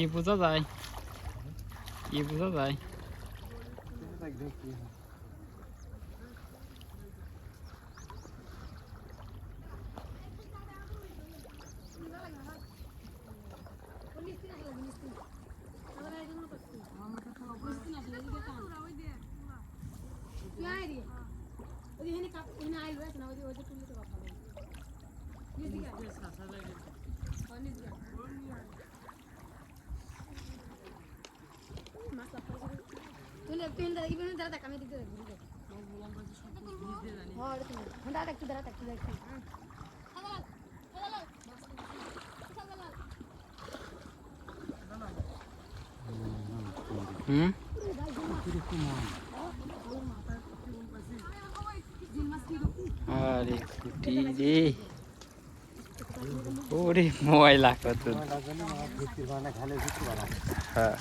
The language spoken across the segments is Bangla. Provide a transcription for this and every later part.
I budza daj. I budza daj. দাঁড়া কি পেন দাঁড়া দেখ আমি দিতে দেখ হ্যাঁ এটা তুমি। দাঁড়া একটু দাঁড়া একটু দেখ হুম? আরে কুটি রে। ওরে ময়লা কত। হ্যাঁ।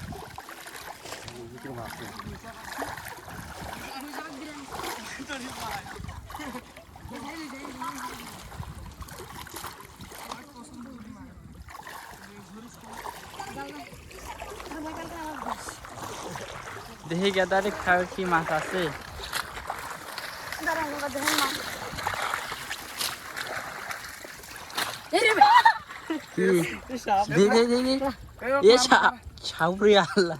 দেখি গেদারে খাওয়ার কি মাছ আছে? দাঁড়া আমার দেখেন মা কি দে দে দে দে এ সাউরি আল্লাহ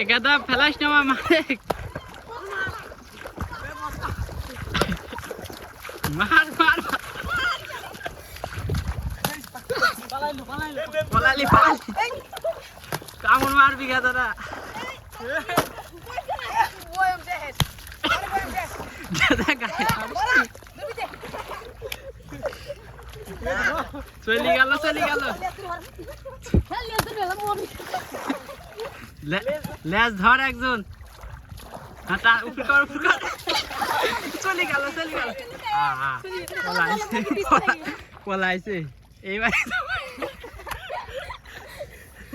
ভাব একাদা ফেলাস না মা মারে মার মার পলালি পলালি কামড় মারবি গাদারা গাদা গায়ে চলি গেল চলি গেল লেজ ধর একজন হ্যাঁ তা উপর কর উপর কর চলে গেল চলে গেল। পলাইছে পলা- পলাইছে। এইবার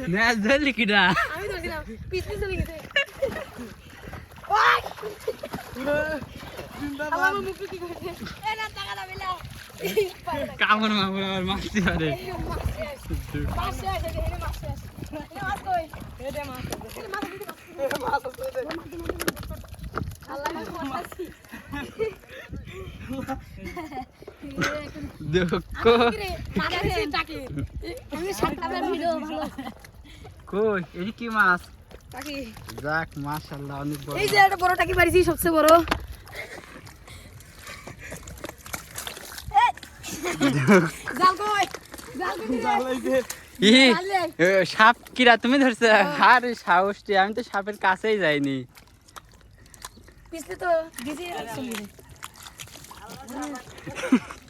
লেজ ধরলি কিনা আমি ধরছিলাম। পিছনে চলে গেছে। আমার মুখ কি করছে? এ না টাকা দাও কামড় মামড় আমার মারতে পারে কই? এই কি মাছ? যাক মাশাআল্লাহ অনেক বড় এই যে একটা বড় টাকি পারিছি সবচেয়ে বড়। জাল কই? জাল কই? ই, সাপ কিরা তুমি ধরছো? আর সাহসটি আমি তো সাপের কাছেই যাইনি। পিছলে তো